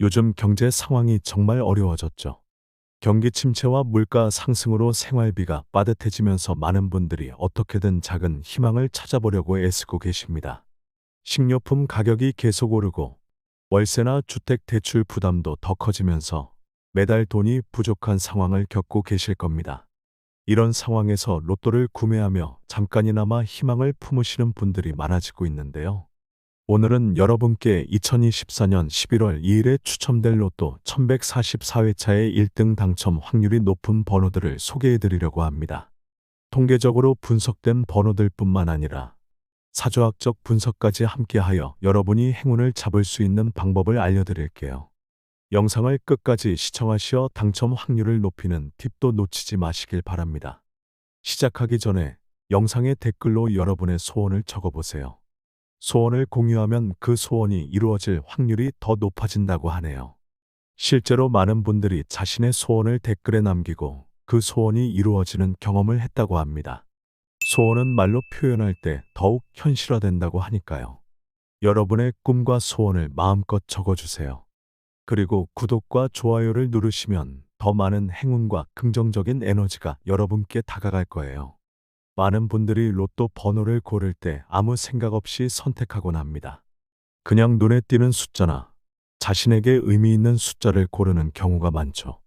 요즘 경제 상황이 정말 어려워졌죠. 경기 침체와 물가 상승으로 생활비가 빠듯해지면서 많은 분들이 어떻게든 작은 희망을 찾아보려고 애쓰고 계십니다. 식료품 가격이 계속 오르고 월세나 주택 대출 부담도 더 커지면서 매달 돈이 부족한 상황을 겪고 계실 겁니다. 이런 상황에서 로또를 구매하며 잠깐이나마 희망을 품으시는 분들이 많아지고 있는데요. 오늘은 여러분께 2024년 11월 2일에 추첨될 로또 1144회차의 1등 당첨 확률이 높은 번호들을 소개해 드리려고 합니다. 통계적으로 분석된 번호들 뿐만 아니라 사조학적 분석까지 함께하여 여러분이 행운을 잡을 수 있는 방법을 알려드릴게요. 영상을 끝까지 시청하시어 당첨 확률을 높이는 팁도 놓치지 마시길 바랍니다. 시작하기 전에 영상의 댓글로 여러분의 소원을 적어보세요. 소원을 공유하면 그 소원이 이루어질 확률이 더 높아진다고 하네요. 실제로 많은 분들이 자신의 소원을 댓글에 남기고 그 소원이 이루어지는 경험을 했다고 합니다. 소원은 말로 표현할 때 더욱 현실화된다고 하니까요. 여러분의 꿈과 소원을 마음껏 적어주세요. 그리고 구독과 좋아요를 누르시면 더 많은 행운과 긍정적인 에너지가 여러분께 다가갈 거예요. 많은 분들이 로또 번호를 고를 때 아무 생각 없이 선택하곤 합니다. 그냥 눈에 띄는 숫자나 자신에게 의미 있는 숫자를 고르는 경우가 많죠.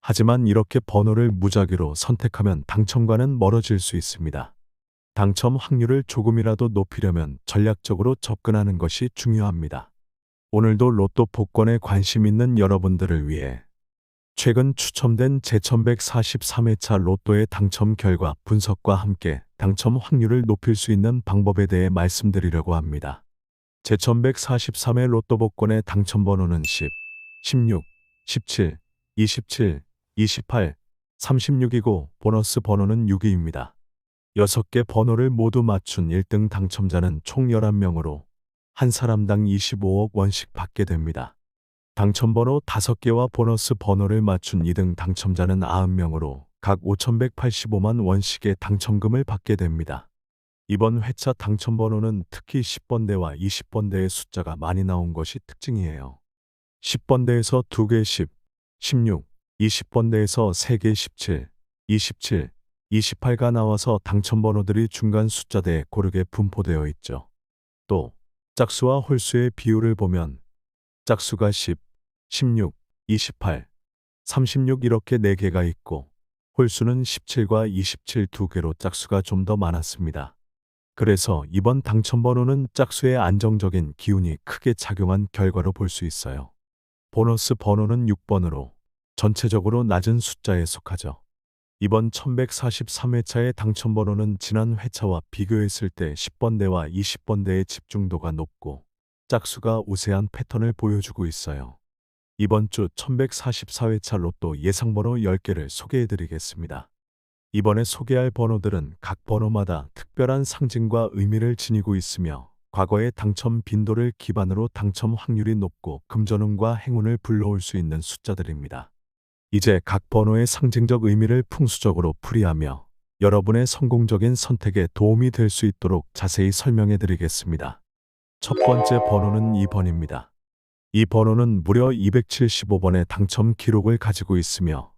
하지만 이렇게 번호를 무작위로 선택하면 당첨과는 멀어질 수 있습니다. 당첨 확률을 조금이라도 높이려면 전략적으로 접근하는 것이 중요합니다. 오늘도 로또 복권에 관심 있는 여러분들을 위해 최근 추첨된 제1143회차 로또의 당첨 결과 분석과 함께 당첨 확률을 높일 수 있는 방법에 대해 말씀드리려고 합니다. 제1143회 로또 복권의 당첨 번호는 10, 16, 17, 27, 28, 36이고 보너스 번호는 6위입니다. 6개 번호를 모두 맞춘 1등 당첨자는 총 11명으로 한 사람당 25억 원씩 받게 됩니다. 당첨번호 5개와 보너스 번호를 맞춘 2등 당첨자는 90명으로 각 5,185만 원씩의 당첨금을 받게 됩니다. 이번 회차 당첨번호는 특히 10번대와 20번대의 숫자가 많이 나온 것이 특징이에요. 10번대에서 2개 10, 16, 20번대에서 3개 17, 27, 28가 나와서 당첨번호들이 중간 숫자대에 고르게 분포되어 있죠. 또 짝수와 홀수의 비율을 보면 짝수가 10, 16, 28, 36 이렇게 4개가 있고 홀수는 17과 27 2개로 짝수가 좀 더 많았습니다. 그래서 이번 당첨 번호는 짝수의 안정적인 기운이 크게 작용한 결과로 볼 수 있어요. 보너스 번호는 6번으로 전체적으로 낮은 숫자에 속하죠. 이번 1143회차의 당첨 번호는 지난 회차와 비교했을 때 10번대와 20번대의 집중도가 높고 짝수가 우세한 패턴을 보여주고 있어요. 이번 주 1144회차 로또 예상 번호 10개를 소개해 드리겠습니다. 이번에 소개할 번호들은 각 번호마다 특별한 상징과 의미를 지니고 있으며 과거의 당첨 빈도를 기반으로 당첨 확률이 높고 금전운과 행운을 불러올 수 있는 숫자들입니다. 이제 각 번호의 상징적 의미를 풍수적으로 풀이하며 여러분의 성공적인 선택에 도움이 될 수 있도록 자세히 설명해 드리겠습니다. 첫 번째 번호는 2번입니다. 이 번호는 무려 275번의 당첨 기록을 가지고 있으며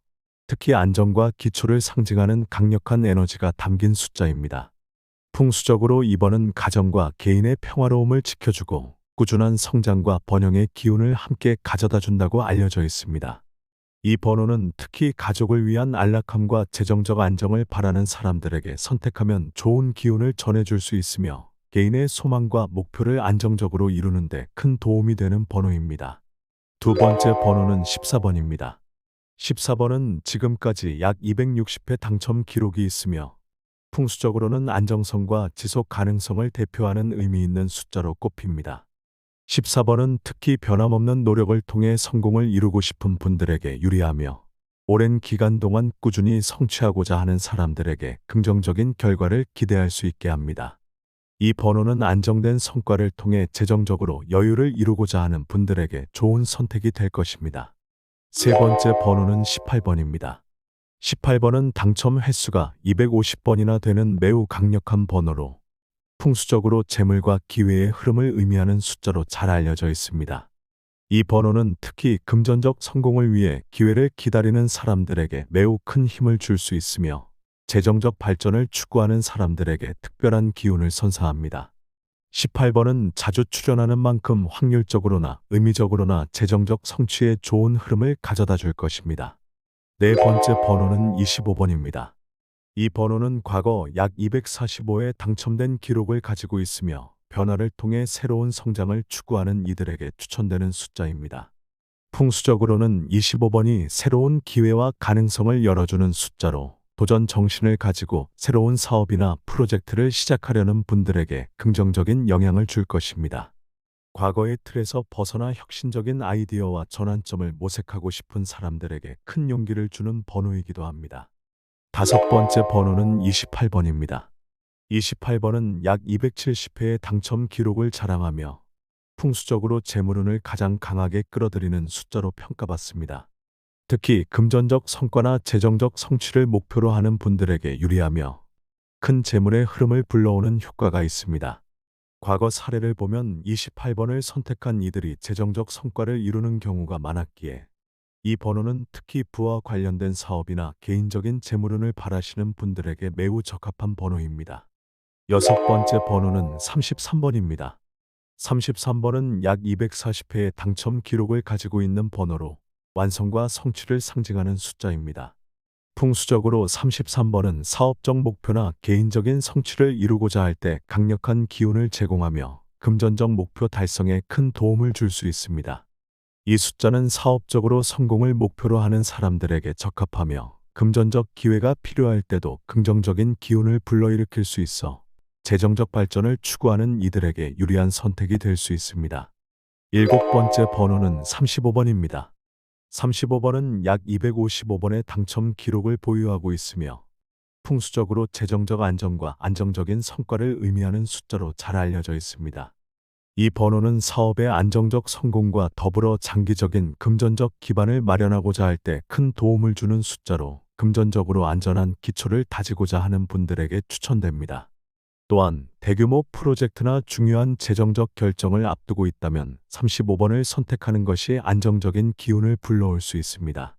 특히 안정과 기초를 상징하는 강력한 에너지가 담긴 숫자입니다. 풍수적으로 2번은 가정과 개인의 평화로움을 지켜주고 꾸준한 성장과 번영의 기운을 함께 가져다 준다고 알려져 있습니다. 이 번호는 특히 가족을 위한 안락함과 재정적 안정을 바라는 사람들에게 선택하면 좋은 기운을 전해줄 수 있으며 개인의 소망과 목표를 안정적으로 이루는데 큰 도움이 되는 번호입니다. 두 번째 번호는 14번입니다. 14번은 지금까지 약 260회 당첨 기록이 있으며 풍수적으로는 안정성과 지속 가능성을 대표하는 의미 있는 숫자로 꼽힙니다. 14번은 특히 변함없는 노력을 통해 성공을 이루고 싶은 분들에게 유리하며 오랜 기간 동안 꾸준히 성취하고자 하는 사람들에게 긍정적인 결과를 기대할 수 있게 합니다. 이 번호는 안정된 성과를 통해 재정적으로 여유를 이루고자 하는 분들에게 좋은 선택이 될 것입니다. 세 번째 번호는 18번입니다. 18번은 당첨 횟수가 250번이나 되는 매우 강력한 번호로 풍수적으로 재물과 기회의 흐름을 의미하는 숫자로 잘 알려져 있습니다. 이 번호는 특히 금전적 성공을 위해 기회를 기다리는 사람들에게 매우 큰 힘을 줄 수 있으며 재정적 발전을 추구하는 사람들에게 특별한 기운을 선사합니다. 18번은 자주 출연하는 만큼 확률적으로나 의미적으로나 재정적 성취에 좋은 흐름을 가져다 줄 것입니다. 네 번째 번호는 25번입니다. 이 번호는 과거 약 245회 당첨된 기록을 가지고 있으며 변화를 통해 새로운 성장을 추구하는 이들에게 추천되는 숫자입니다. 풍수적으로는 25번이 새로운 기회와 가능성을 열어주는 숫자로 도전 정신을 가지고 새로운 사업이나 프로젝트를 시작하려는 분들에게 긍정적인 영향을 줄 것입니다. 과거의 틀에서 벗어나 혁신적인 아이디어와 전환점을 모색하고 싶은 사람들에게 큰 용기를 주는 번호이기도 합니다. 다섯 번째 번호는 28번입니다. 28번은 약 270회의 당첨 기록을 자랑하며 풍수적으로 재물운을 가장 강하게 끌어들이는 숫자로 평가받습니다. 특히 금전적 성과나 재정적 성취를 목표로 하는 분들에게 유리하며 큰 재물의 흐름을 불러오는 효과가 있습니다. 과거 사례를 보면 28번을 선택한 이들이 재정적 성과를 이루는 경우가 많았기에 이 번호는 특히 부와 관련된 사업이나 개인적인 재물운을 바라시는 분들에게 매우 적합한 번호입니다. 여섯 번째 번호는 33번입니다. 33번은 약 240회의 당첨 기록을 가지고 있는 번호로 완성과 성취를 상징하는 숫자입니다. 풍수적으로 33번은 사업적 목표나 개인적인 성취를 이루고자 할 때 강력한 기운을 제공하며 금전적 목표 달성에 큰 도움을 줄 수 있습니다. 이 숫자는 사업적으로 성공을 목표로 하는 사람들에게 적합하며 금전적 기회가 필요할 때도 긍정적인 기운을 불러일으킬 수 있어 재정적 발전을 추구하는 이들에게 유리한 선택이 될 수 있습니다. 일곱 번째 번호는 35번입니다. 35번은 약 255번의 당첨 기록을 보유하고 있으며 풍수적으로 재정적 안정과 안정적인 성과를 의미하는 숫자로 잘 알려져 있습니다. 이 번호는 사업의 안정적 성공과 더불어 장기적인 금전적 기반을 마련하고자 할 때 큰 도움을 주는 숫자로 금전적으로 안전한 기초를 다지고자 하는 분들에게 추천됩니다. 또한 대규모 프로젝트나 중요한 재정적 결정을 앞두고 있다면 35번을 선택하는 것이 안정적인 기운을 불러올 수 있습니다.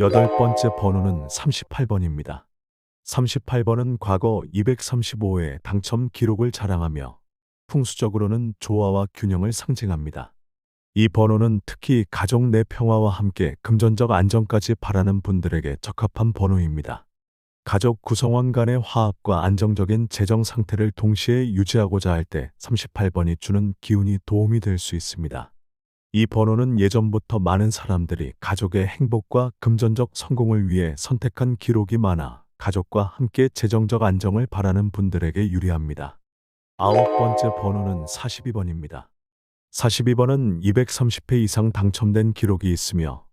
여덟 번째 번호는 38번입니다. 38번은 과거 235회 당첨 기록을 자랑하며 풍수적으로는 조화와 균형을 상징합니다. 이 번호는 특히 가족 내 평화와 함께 금전적 안정까지 바라는 분들에게 적합한 번호입니다. 가족 구성원 간의 화합과 안정적인 재정 상태를 동시에 유지하고자 할 때 38번이 주는 기운이 도움이 될 수 있습니다. 이 번호는 예전부터 많은 사람들이 가족의 행복과 금전적 성공을 위해 선택한 기록이 많아 가족과 함께 재정적 안정을 바라는 분들에게 유리합니다. 아홉 번째 번호는 42번입니다. 42번은 230회 이상 당첨된 기록이 있으며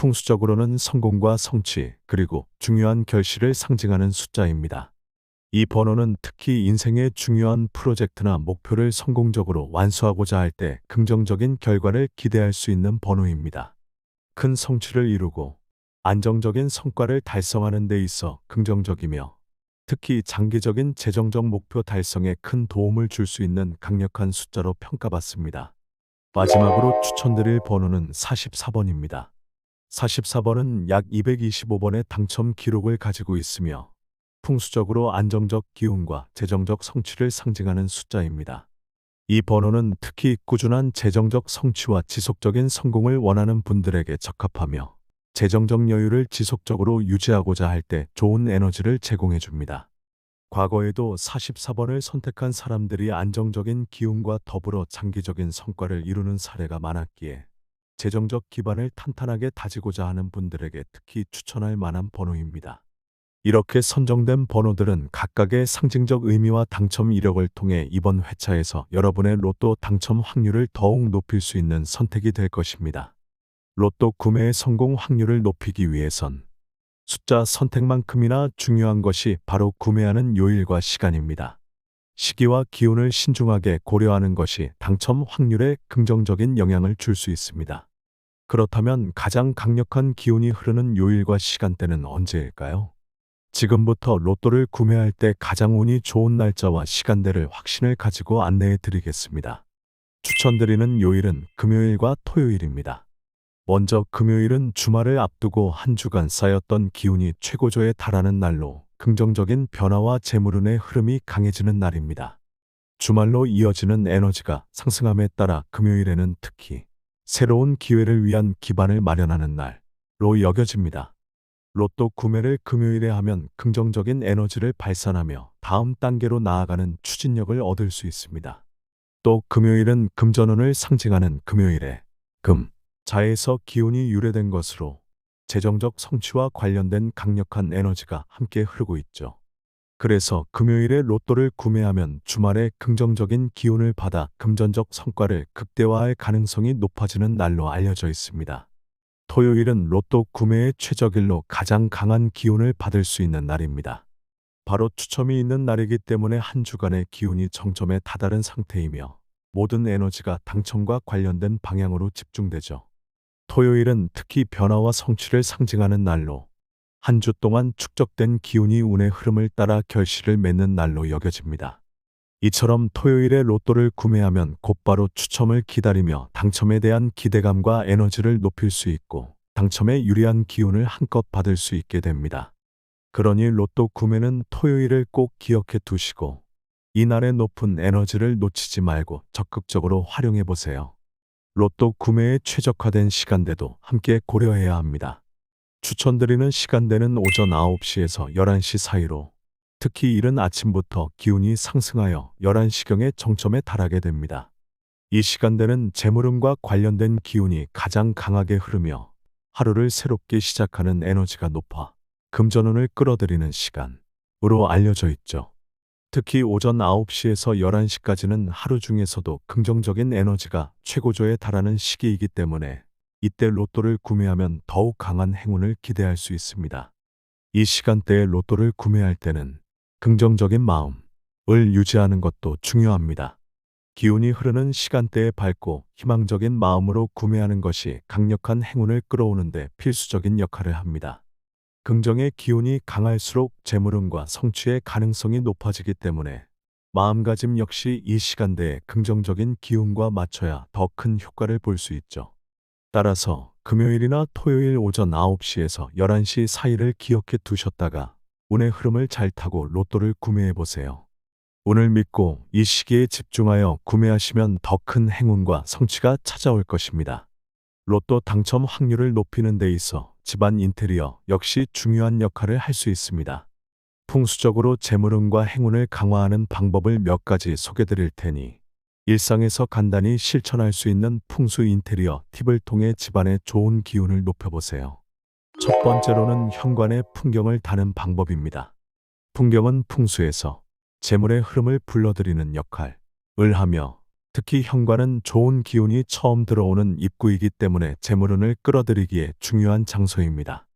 풍수적으로는 성공과 성취 그리고 중요한 결실을 상징하는 숫자입니다. 이 번호는 특히 인생의 중요한 프로젝트나 목표를 성공적으로 완수하고자 할 때 긍정적인 결과를 기대할 수 있는 번호입니다. 큰 성취를 이루고 안정적인 성과를 달성하는 데 있어 긍정적이며 특히 장기적인 재정적 목표 달성에 큰 도움을 줄 수 있는 강력한 숫자로 평가받습니다. 마지막으로 추천드릴 번호는 44번입니다. 44번은 약 225번의 당첨 기록을 가지고 있으며 풍수적으로 안정적 기운과 재정적 성취를 상징하는 숫자입니다. 이 번호는 특히 꾸준한 재정적 성취와 지속적인 성공을 원하는 분들에게 적합하며 재정적 여유를 지속적으로 유지하고자 할 때 좋은 에너지를 제공해 줍니다. 과거에도 44번을 선택한 사람들이 안정적인 기운과 더불어 장기적인 성과를 이루는 사례가 많았기에 재정적 기반을 탄탄하게 다지고자 하는 분들에게 특히 추천할 만한 번호입니다. 이렇게 선정된 번호들은 각각의 상징적 의미와 당첨 이력을 통해 이번 회차에서 여러분의 로또 당첨 확률을 더욱 높일 수 있는 선택이 될 것입니다. 로또 구매의 성공 확률을 높이기 위해선 숫자 선택만큼이나 중요한 것이 바로 구매하는 요일과 시간입니다. 시기와 기운을 신중하게 고려하는 것이 당첨 확률에 긍정적인 영향을 줄 수 있습니다. 그렇다면 가장 강력한 기운이 흐르는 요일과 시간대는 언제일까요? 지금부터 로또를 구매할 때 가장 운이 좋은 날짜와 시간대를 확신을 가지고 안내해 드리겠습니다. 추천드리는 요일은 금요일과 토요일입니다. 먼저 금요일은 주말을 앞두고 한 주간 쌓였던 기운이 최고조에 달하는 날로 긍정적인 변화와 재물운의 흐름이 강해지는 날입니다. 주말로 이어지는 에너지가 상승함에 따라 금요일에는 특히 새로운 기회를 위한 기반을 마련하는 날로 여겨집니다. 로또 구매를 금요일에 하면 긍정적인 에너지를 발산하며 다음 단계로 나아가는 추진력을 얻을 수 있습니다. 또 금요일은 금전운을 상징하는 금요일에 금, 자에서 기운이 유래된 것으로 재정적 성취와 관련된 강력한 에너지가 함께 흐르고 있죠. 그래서 금요일에 로또를 구매하면 주말에 긍정적인 기운을 받아 금전적 성과를 극대화할 가능성이 높아지는 날로 알려져 있습니다. 토요일은 로또 구매의 최적일로 가장 강한 기운을 받을 수 있는 날입니다. 바로 추첨이 있는 날이기 때문에 한 주간의 기운이 정점에 다다른 상태이며 모든 에너지가 당첨과 관련된 방향으로 집중되죠. 토요일은 특히 변화와 성취를 상징하는 날로 한 주 동안 축적된 기운이 운의 흐름을 따라 결실을 맺는 날로 여겨집니다. 이처럼 토요일에 로또를 구매하면 곧바로 추첨을 기다리며 당첨에 대한 기대감과 에너지를 높일 수 있고 당첨에 유리한 기운을 한껏 받을 수 있게 됩니다. 그러니 로또 구매는 토요일을 꼭 기억해 두시고 이날의 높은 에너지를 놓치지 말고 적극적으로 활용해 보세요. 로또 구매에 최적화된 시간대도 함께 고려해야 합니다. 추천드리는 시간대는 오전 9시에서 11시 사이로 특히 이른 아침부터 기운이 상승하여 11시경에 정점에 달하게 됩니다. 이 시간대는 재물음과 관련된 기운이 가장 강하게 흐르며 하루를 새롭게 시작하는 에너지가 높아 금전운을 끌어들이는 시간으로 알려져 있죠. 특히 오전 9시에서 11시까지는 하루 중에서도 긍정적인 에너지가 최고조에 달하는 시기이기 때문에 이때 로또를 구매하면 더욱 강한 행운을 기대할 수 있습니다. 이 시간대에 로또를 구매할 때는 긍정적인 마음을 유지하는 것도 중요합니다. 기운이 흐르는 시간대에 밝고 희망적인 마음으로 구매하는 것이 강력한 행운을 끌어오는데 필수적인 역할을 합니다. 긍정의 기운이 강할수록 재물운과 성취의 가능성이 높아지기 때문에 마음가짐 역시 이 시간대에 긍정적인 기운과 맞춰야 더 큰 효과를 볼 수 있죠. 따라서 금요일이나 토요일 오전 9시에서 11시 사이를 기억해 두셨다가 운의 흐름을 잘 타고 로또를 구매해 보세요. 운을 믿고 이 시기에 집중하여 구매하시면 더 큰 행운과 성취가 찾아올 것입니다. 로또 당첨 확률을 높이는 데 있어 집안 인테리어 역시 중요한 역할을 할 수 있습니다. 풍수적으로 재물운과 행운을 강화하는 방법을 몇 가지 소개 드릴 테니 일상에서 간단히 실천할 수 있는 풍수 인테리어 팁을 통해 집안의 좋은 기운을 높여보세요. 첫 번째로는 현관의 풍경을 다는 방법입니다. 풍경은 풍수에서 재물의 흐름을 불러들이는 역할을 하며 특히 현관은 좋은 기운이 처음 들어오는 입구이기 때문에 재물운을 끌어들이기에 중요한 장소입니다.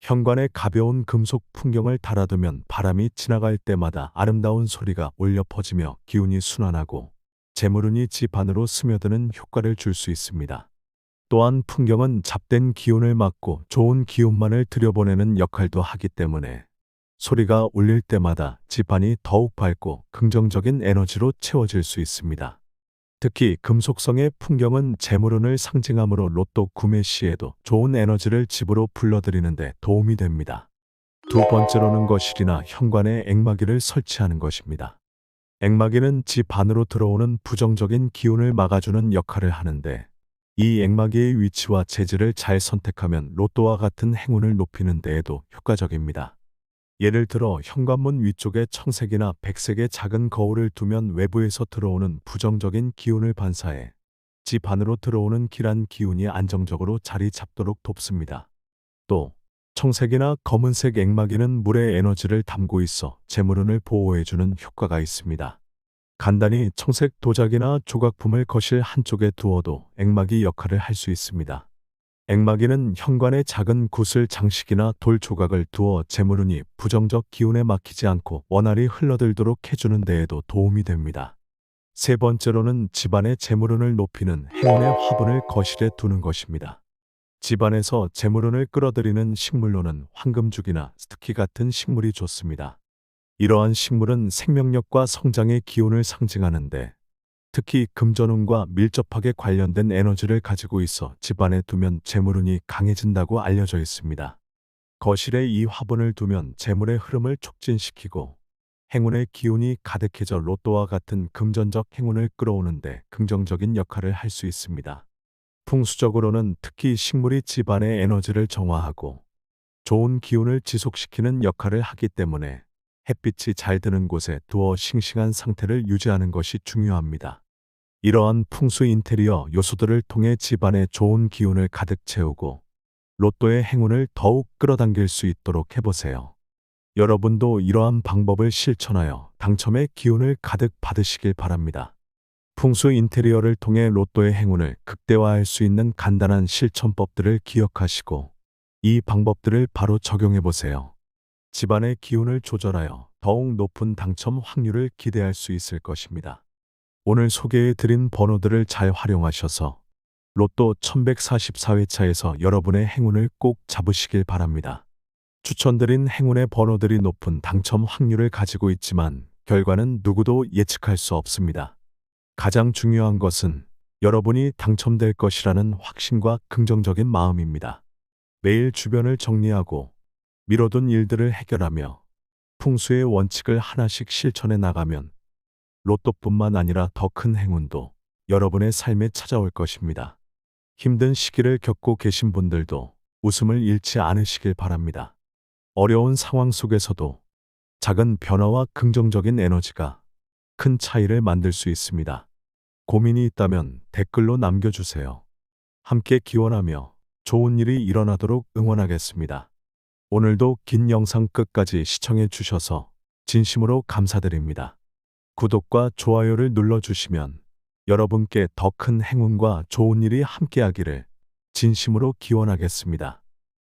현관에 가벼운 금속 풍경을 달아두면 바람이 지나갈 때마다 아름다운 소리가 울려 퍼지며 기운이 순환하고 재물운이 집 안으로 스며드는 효과를 줄 수 있습니다. 또한 풍경은 잡된 기운을 막고 좋은 기운만을 들여보내는 역할도 하기 때문에 소리가 울릴 때마다 집안이 더욱 밝고 긍정적인 에너지로 채워질 수 있습니다. 특히 금속성의 풍경은 재물운을 상징하므로 로또 구매 시에도 좋은 에너지를 집으로 불러들이는데 도움이 됩니다. 두 번째로는 거실이나 현관에 앵마기를 설치하는 것입니다. 앵마기는 집 안으로 들어오는 부정적인 기운을 막아주는 역할을 하는데 이 앵마기의 위치와 재질을 잘 선택하면 로또와 같은 행운을 높이는 데에도 효과적입니다. 예를 들어 현관문 위쪽에 청색이나 백색의 작은 거울을 두면 외부에서 들어오는 부정적인 기운을 반사해 집 안으로 들어오는 길한 기운이 안정적으로 자리 잡도록 돕습니다. 또 청색이나 검은색 앵마기는 물의 에너지를 담고 있어 재물운을 보호해주는 효과가 있습니다. 간단히 청색 도자기나 조각품을 거실 한쪽에 두어도 앵마기 역할을 할 수 있습니다. 앵마기는 현관에 작은 구슬 장식이나 돌 조각을 두어 재물운이 부정적 기운에 막히지 않고 원활히 흘러들도록 해주는 데에도 도움이 됩니다. 세 번째로는 집안의 재물운을 높이는 행운의 화분을 거실에 두는 것입니다. 집안에서 재물운을 끌어들이는 식물로는 황금죽이나 스투키 같은 식물이 좋습니다. 이러한 식물은 생명력과 성장의 기운을 상징하는데 특히 금전운과 밀접하게 관련된 에너지를 가지고 있어 집안에 두면 재물운이 강해진다고 알려져 있습니다. 거실에 이 화분을 두면 재물의 흐름을 촉진시키고 행운의 기운이 가득해져 로또와 같은 금전적 행운을 끌어오는데 긍정적인 역할을 할 수 있습니다. 풍수적으로는 특히 식물이 집안의 에너지를 정화하고 좋은 기운을 지속시키는 역할을 하기 때문에 햇빛이 잘 드는 곳에 두어 싱싱한 상태를 유지하는 것이 중요합니다. 이러한 풍수 인테리어 요소들을 통해 집안에 좋은 기운을 가득 채우고 로또의 행운을 더욱 끌어당길 수 있도록 해보세요. 여러분도 이러한 방법을 실천하여 당첨의 기운을 가득 받으시길 바랍니다. 풍수 인테리어를 통해 로또의 행운을 극대화할 수 있는 간단한 실천법들을 기억하시고 이 방법들을 바로 적용해 보세요. 집안의 기운을 조절하여 더욱 높은 당첨 확률을 기대할 수 있을 것입니다. 오늘 소개해 드린 번호들을 잘 활용하셔서 로또 1144회차에서 여러분의 행운을 꼭 잡으시길 바랍니다. 추천드린 행운의 번호들이 높은 당첨 확률을 가지고 있지만 결과는 누구도 예측할 수 없습니다. 가장 중요한 것은 여러분이 당첨될 것이라는 확신과 긍정적인 마음입니다. 매일 주변을 정리하고 미뤄둔 일들을 해결하며 풍수의 원칙을 하나씩 실천해 나가면 로또뿐만 아니라 더 큰 행운도 여러분의 삶에 찾아올 것입니다. 힘든 시기를 겪고 계신 분들도 웃음을 잃지 않으시길 바랍니다. 어려운 상황 속에서도 작은 변화와 긍정적인 에너지가 큰 차이를 만들 수 있습니다. 고민이 있다면 댓글로 남겨주세요. 함께 기원하며 좋은 일이 일어나도록 응원하겠습니다. 오늘도 긴 영상 끝까지 시청해 주셔서 진심으로 감사드립니다. 구독과 좋아요를 눌러주시면 여러분께 더 큰 행운과 좋은 일이 함께하기를 진심으로 기원하겠습니다.